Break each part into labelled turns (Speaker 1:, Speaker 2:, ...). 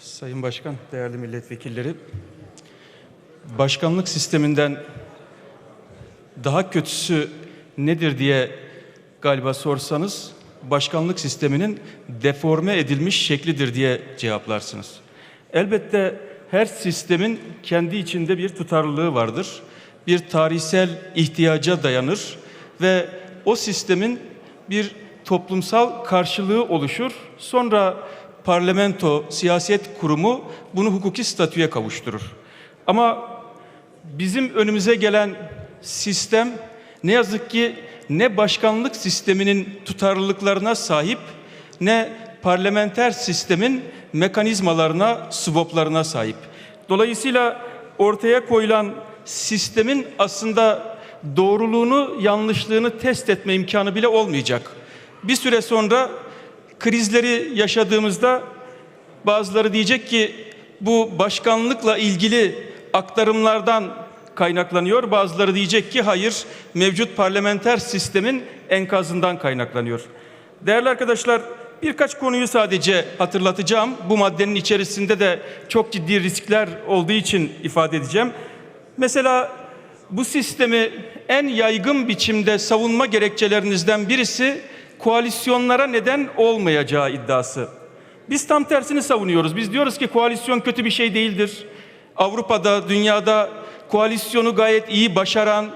Speaker 1: Sayın Başkan, değerli milletvekilleri, başkanlık sisteminden daha kötüsü nedir diye galiba sorsanız, başkanlık sisteminin deforme edilmiş şeklidir diye cevaplarsınız. Elbette her sistemin kendi içinde bir tutarlılığı vardır. Bir tarihsel ihtiyaca dayanır ve o sistemin bir toplumsal karşılığı oluşur. Sonra parlamento, siyaset kurumu bunu hukuki statüye kavuşturur. Ama bizim önümüze gelen sistem ne yazık ki ne başkanlık sisteminin tutarlılıklarına sahip ne parlamenter sistemin mekanizmalarına, swaplarına sahip. Dolayısıyla ortaya koyulan sistemin aslında doğruluğunu, yanlışlığını test etme imkanı bile olmayacak. Bir süre sonra krizleri yaşadığımızda bazıları diyecek ki bu başkanlıkla ilgili aktarımlardan kaynaklanıyor. Bazıları diyecek ki hayır mevcut parlamenter sistemin enkazından kaynaklanıyor. Değerli arkadaşlar birkaç konuyu sadece hatırlatacağım. Bu maddenin içerisinde de çok ciddi riskler olduğu için ifade edeceğim. Mesela bu sistemi en yaygın biçimde savunma gerekçelerinizden birisi koalisyonlara neden olmayacağı iddiası. Biz tam tersini savunuyoruz. Biz diyoruz ki koalisyon kötü bir şey değildir. Avrupa'da, dünyada koalisyonu gayet iyi başaran,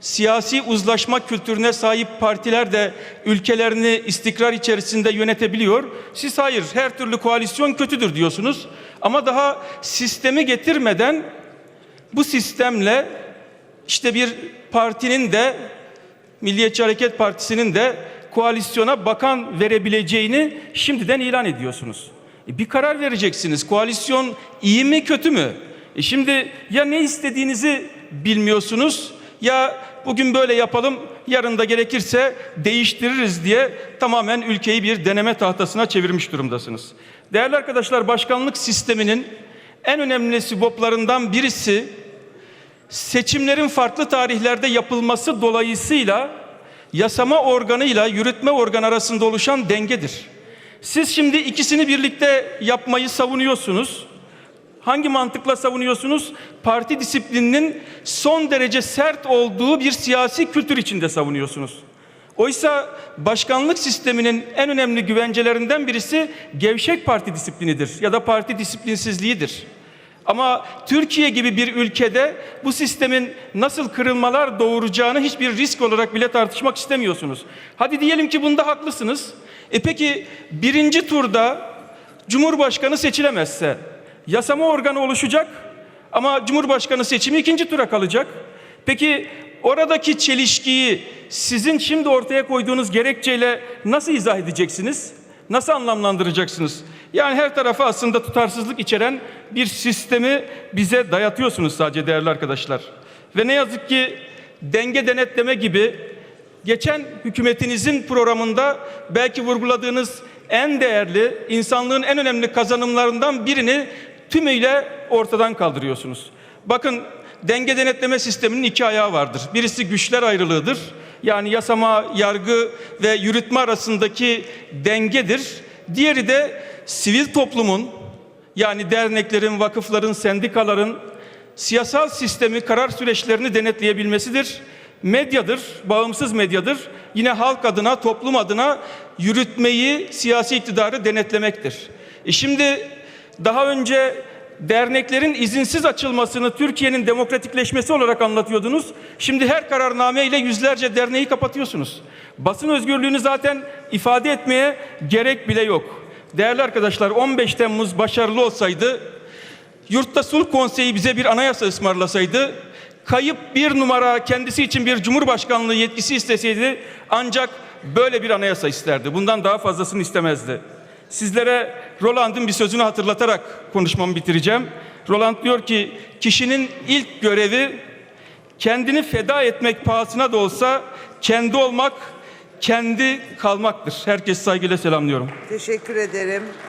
Speaker 1: siyasi uzlaşma kültürüne sahip partiler de ülkelerini istikrar içerisinde yönetebiliyor. Siz hayır, her türlü koalisyon kötüdür diyorsunuz. Ama daha sistemi getirmeden bu sistemle işte bir partinin de Milliyetçi Hareket Partisi'nin de koalisyona bakan verebileceğini şimdiden ilan ediyorsunuz. E bir karar vereceksiniz. Koalisyon iyi mi kötü mü? E şimdi ya ne istediğinizi bilmiyorsunuz ya bugün böyle yapalım yarın da gerekirse değiştiririz diye tamamen ülkeyi bir deneme tahtasına çevirmiş durumdasınız. Değerli arkadaşlar başkanlık sisteminin en önemli siboplarından birisi seçimlerin farklı tarihlerde yapılması dolayısıyla yasama organıyla yürütme organı arasında oluşan dengedir. Siz şimdi ikisini birlikte yapmayı savunuyorsunuz. Hangi mantıkla savunuyorsunuz? Parti disiplininin son derece sert olduğu bir siyasi kültür içinde savunuyorsunuz. Oysa başkanlık sisteminin en önemli güvencelerinden birisi gevşek parti disiplinidir ya da parti disiplinsizliğidir. Ama Türkiye gibi bir ülkede bu sistemin nasıl kırılmalar doğuracağını hiçbir risk olarak bile tartışmak istemiyorsunuz. Hadi diyelim ki bunda haklısınız. E peki birinci turda Cumhurbaşkanı seçilemezse yasama organı oluşacak ama Cumhurbaşkanı seçimi ikinci tura kalacak. Peki oradaki çelişkiyi sizin şimdi ortaya koyduğunuz gerekçeyle nasıl izah edeceksiniz? Nasıl anlamlandıracaksınız? Yani her tarafa aslında tutarsızlık içeren bir sistemi bize dayatıyorsunuz sadece değerli arkadaşlar. Ve ne yazık ki denge denetleme gibi geçen hükümetinizin programında belki vurguladığınız en değerli, insanlığın en önemli kazanımlarından birini tümüyle ortadan kaldırıyorsunuz. Bakın denge denetleme sisteminin iki ayağı vardır. Birisi güçler ayrılığıdır. Yani yasama, yargı ve yürütme arasındaki dengedir. Diğeri de sivil toplumun yani derneklerin, vakıfların, sendikaların siyasal sistemi, karar süreçlerini denetleyebilmesidir. Medyadır, bağımsız medyadır. Yine halk adına, toplum adına yürütmeyi, siyasi iktidarı denetlemektir. E şimdi daha önce derneklerin izinsiz açılmasını Türkiye'nin demokratikleşmesi olarak anlatıyordunuz. Şimdi her kararname ile yüzlerce derneği kapatıyorsunuz. Basın özgürlüğünü zaten ifade etmeye gerek bile yok. Değerli arkadaşlar 15 Temmuz başarılı olsaydı, Yurtta Sulh Konseyi bize bir anayasa ısmarlasaydı, kayıp bir numara kendisi için bir cumhurbaşkanlığı yetkisi isteseydi ancak böyle bir anayasa isterdi. Bundan daha fazlasını istemezdi. Sizlere Roland'ın bir sözünü hatırlatarak konuşmamı bitireceğim. Roland diyor ki kişinin ilk görevi kendini feda etmek pahasına da olsa kendi olmak, kendi kalmaktır. Herkes saygıyla selamlıyorum.
Speaker 2: Teşekkür ederim.